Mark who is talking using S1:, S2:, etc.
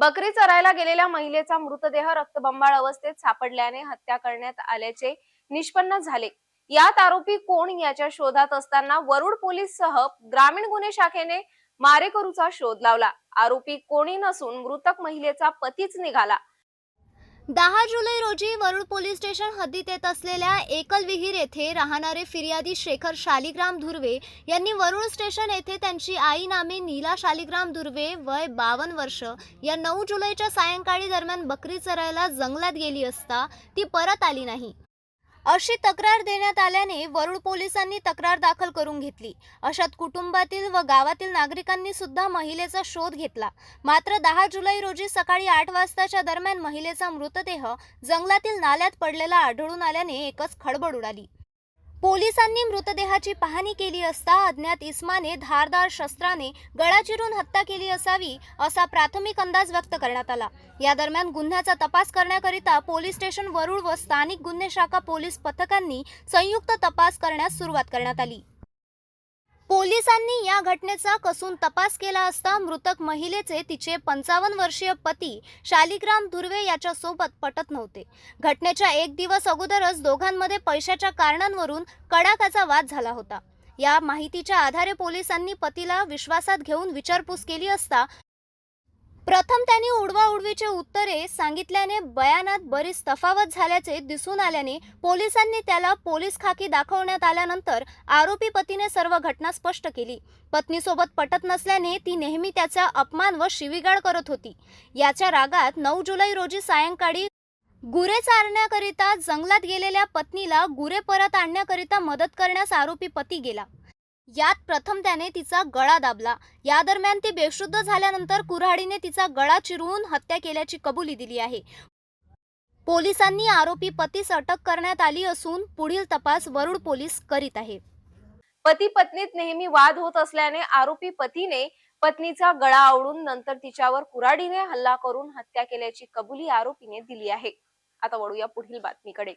S1: बकरी चरायला गेलेल्या महिलेचा मृतदेह रक्तबंबाळ अवस्थेत सापडल्याने हत्या करण्यात आल्याचे निष्पन्न झाले. यात आरोपी कोण याच्या शोधात असताना वरुड पोलीस सह ग्रामीण गुन्हे शाखेने मारेकरूचा शोध लावला. आरोपी कोणी नसून मृतक महिलेचा पतीच निघाला.
S2: दहा जुलै रोजी वरुड पोलीस स्टेशन हद्दीत येत असलेल्या एकल विहीर येथे राहणारे फिर्यादी शेखर शालिग्राम धुर्वे यांनी वरुड स्टेशन येथे त्यांची आई नामे नीला शालिग्राम धुर्वे वय बावन्न वर्ष या नऊ जुलैच्या सायंकाळी दरम्यान बकरी चरायला जंगलात गेली असता ती परत आली नाही. अशी तक्रार देण्यात आल्याने वरुड पोलिसांनी तक्रार दाखल करून घेतली. अशात कुटुंबातील व गावातील नागरिकांनी सुद्धा महिलेचा शोध घेतला. मात्र दहा जुलै रोजी सकाळी आठ वाजताच्या दरम्यान महिलेचा मृतदेह जंगलातील नाल्यात पडलेला आढळून आल्याने एकच खळबळ उडाली. पोलिसांनी मृतदेहाची पाहणी केली असता अज्ञात इस्माने धारदार शस्त्राने गळा चिरून हत्या केली असावी असा प्राथमिक अंदाज व्यक्त करण्यात आला. या दरम्यान गुन्ह्याचा तपास करण्याकरिता पोलीस स्टेशन वरुळ व स्थानिक गुन्हे शाखा पोलीस पथकांनी संयुक्त तपास करण्यास सुरुवात करण्यात आली. पोलिसांनी या घटनेचा कसून तपास केला असता मृतक महिलेचे तिचे पंचावन्न वर्षीय पती शालिग्राम धुर्वे याच्यासोबत पटत नव्हते. घटनेच्या एक दिवस अगोदरच दोघांमध्ये पैशाच्या कारणांवरून कडाकाचा वाद झाला होता. या माहितीच्या आधारे पोलिसांनी पतीला विश्वासात घेऊन विचारपूस केली असता प्रथम त्यांनी उडवाउडवीचे उत्तरे सांगितल्याने बयानात बरीच तफावत झाल्याचे दिसून आल्याने पोलिसांनी त्याला पोलीस खाकी दाखवण्यात आल्यानंतर आरोपी पतीने सर्व घटना स्पष्ट केली. पत्नीसोबत पटत नसल्याने ती नेहमी त्याचा अपमान व शिवीगाळ करत होती. याच्या रागात नऊ जुलै रोजी सायंकाळी गुरे चारण्याकरिता जंगलात गेलेल्या पत्नीला गुरे परत आणण्याकरिता मदत करण्यास आरोपी पती गेला. यात प्रथम त्याने तिचा गळा दाबला. या दरम्यान ती बेशुद्ध झाल्यानंतर कुऱ्हाडीने तिचा गळा चिरवून हत्या केल्याची कबुली दिली आहे. पोलिसांनी आरोपी पतीस अटक करण्यात आली असून पुढील तपास वरुड पोलीस करीत आहे.
S1: पती पत्नीत नेहमी वाद होत असल्याने आरोपी पतीने पत्नीचा गळा आवडून नंतर तिच्यावर कुऱ्हाडीने हल्ला करून हत्या केल्याची कबुली आरोपीने दिली आहे. आता वळूया पुढील बातमीकडे.